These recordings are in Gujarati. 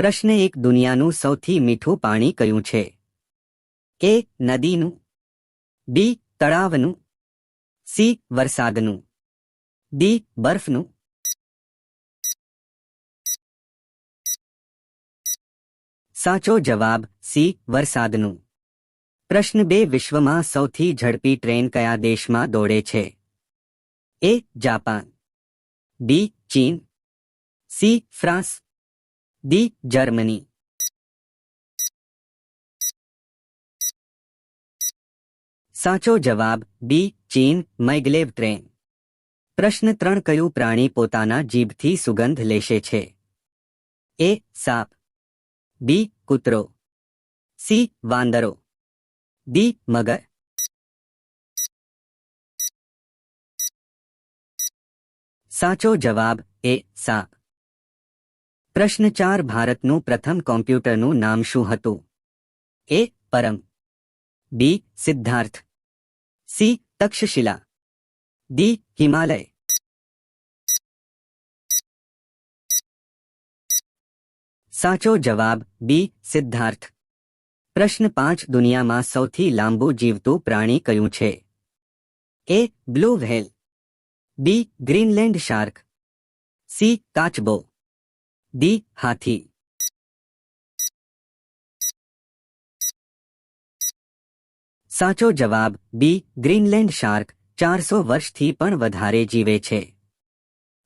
પ્રશ્ન એક, દુનિયાનું સૌથી મીઠું પાણી કયું છે? એ, નદીનું. બી, તળાવનું. સી, વરસાદનું. ડી, બરફનું. સાચો જવાબ, સી, વરસાદનું. પ્રશ્ન બે, વિશ્વમાં સૌથી ઝડપી ટ્રેન કયા દેશમાં દોડે છે? એ, જાપાન. બી, ચીન. સી ફ્રાન્સ ડી જર્મની સાચો જવાબ બી ચીન મૈગલેવ ટ્રેન પ્રશ્ન ત્રણ કયું પ્રાણી પોતાના જીભથી સુગંધ લેશે છે એ સાપ બી કૂતરો સી વાંદરો દી મગર સાચો જવાબ એ સાપ પ્રશ્ન ચાર, ભારતનું પ્રથમ કોમ્પ્યુટરનું નામ શું હતું? A, Param. B, Siddharth. C, Takshashila. D, Himalaya. સાચો જવાબ, બી, સિદ્ધાર્થ. પ્રશ્ન પાંચ, દુનિયામાં સૌથી લાંબુ જીવતું પ્રાણી કયું છે? A, blue whale. B, Greenland shark. C, કાચબો. ડી હાથી. સાચો જવાબ બી ગ્રીનલેન્ડ શાર્ક, ચારસો વર્ષથી પણ વધારે જીવે છે.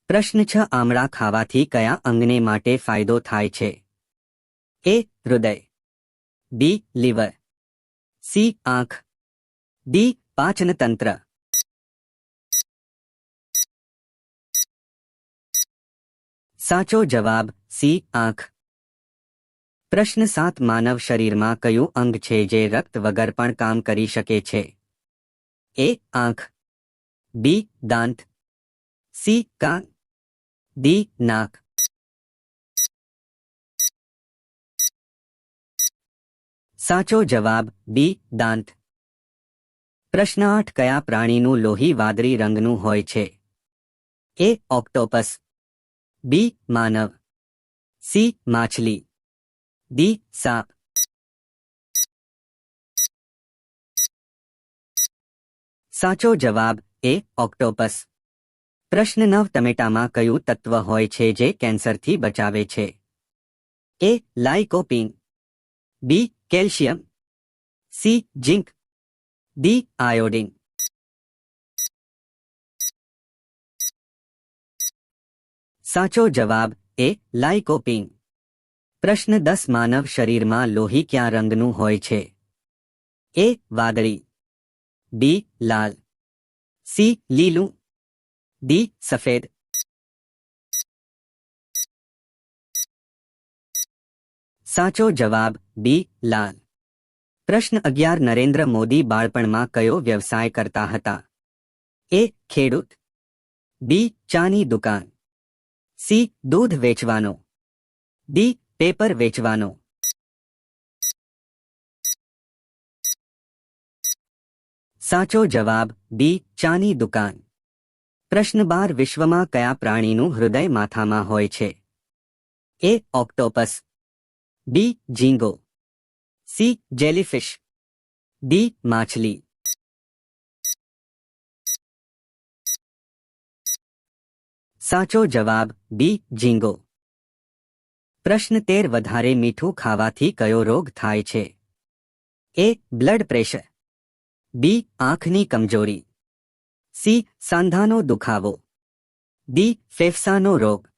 પ્રશ્ન છ, આમળા ખાવાથી કયા અંગને માટે ફાયદો થાય છે? એ, હૃદય. B, liver. સી, આંખ. ડી, પાચનતંત્ર. સાચો જવાબ, સી, આંખ. પ્રશ્ન સાત, માનવ શરીરમાં કયું અંગ છે જે રક્ત વગર પણ કામ કરી શકે છે? એ, આંખ. બી, દાંત. સી, કાન. ડી, નાક. સાચો જવાબ, બી, દાંત. પ્રશ્ન આઠ, કયા પ્રાણીનું લોહી વાદળી રંગનું હોય છે? A, octopus. બી માનવ. સી માછલી. ડી સાપ. સાચો જવાબ એ ઓક્ટોપસ. પ્રશ્ન નવ ટમેટામાં કયું તત્વ હોય છે જે કેન્સરથી બચાવે છે? A lycopene B calcium. C zinc D iodine. સાચો જવાબ, એ લાઇકોપિન પ્રશ્ન દસ, માનવ શરીરમાં લોહી ક્યાં રંગનું હોય છે? એ, વાદળી. બી, લાલ. સી, લીલું. ડી, સફેદ. સાચો જવાબ, બી, લાલ. પ્રશ્ન અગિયાર, નરેન્દ્ર મોદી બાળપણમાં કયો વ્યવસાય કરતા હતા? એ, ખેડૂત. બી, ચાની દુકાન. સી, દૂધ વેચવાનો. ડી, પેપર વેચવાનો. સાચો જવાબ બી ચાની દુકાન. પ્રશ્ન બાર, વિશ્વમાં કયા પ્રાણીનું હૃદય માથામાં હોય છે? A, octopus. B, ઝીંગો. C, jellyfish. D, માછલી. સાચો જવાબ, બી ઝીંગો પ્રશ્ન તેર, વધારે મીઠું ખાવાથી કયો રોગ થાય છે? એ, બ્લડ પ્રેશર. બી, આંખની કમજોરી. સી, સાંધાનો દુખાવો. ડી, ફેફસાનો રોગ.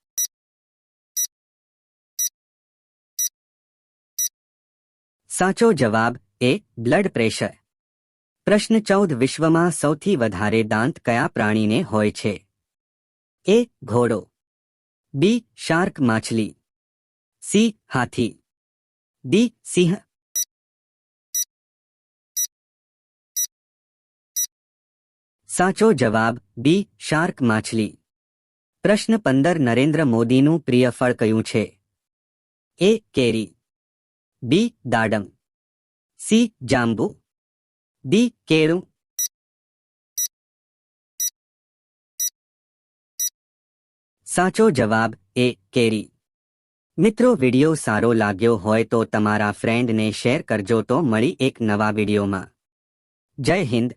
સાચો જવાબ, એ, બ્લડ પ્રેશર. પ્રશ્ન ચૌદ, વિશ્વમાં સૌથી વધારે દાંત કયા પ્રાણીને હોય છે? એ ઘોડો. બી શાર્ક માછલી. સી હાથી. ડી સિંહ. સાચો જવાબ, બી શાર્ક માછલી. પ્રશ્ન પંદર, નરેન્દ્ર મોદીનું પ્રિય ફળ કયું છે? એ કેરી. બી દાડમ. સી જાંબુ. ડી કેળું. સાચો જવાબ એ કેરી. મિત્રો, વિડિયો સારો લાગ્યો હોય તો તમારા ફ્રેન્ડને શેર કરજો તો મળી એક નવા વિડિયોમાં. જય હિન્દ.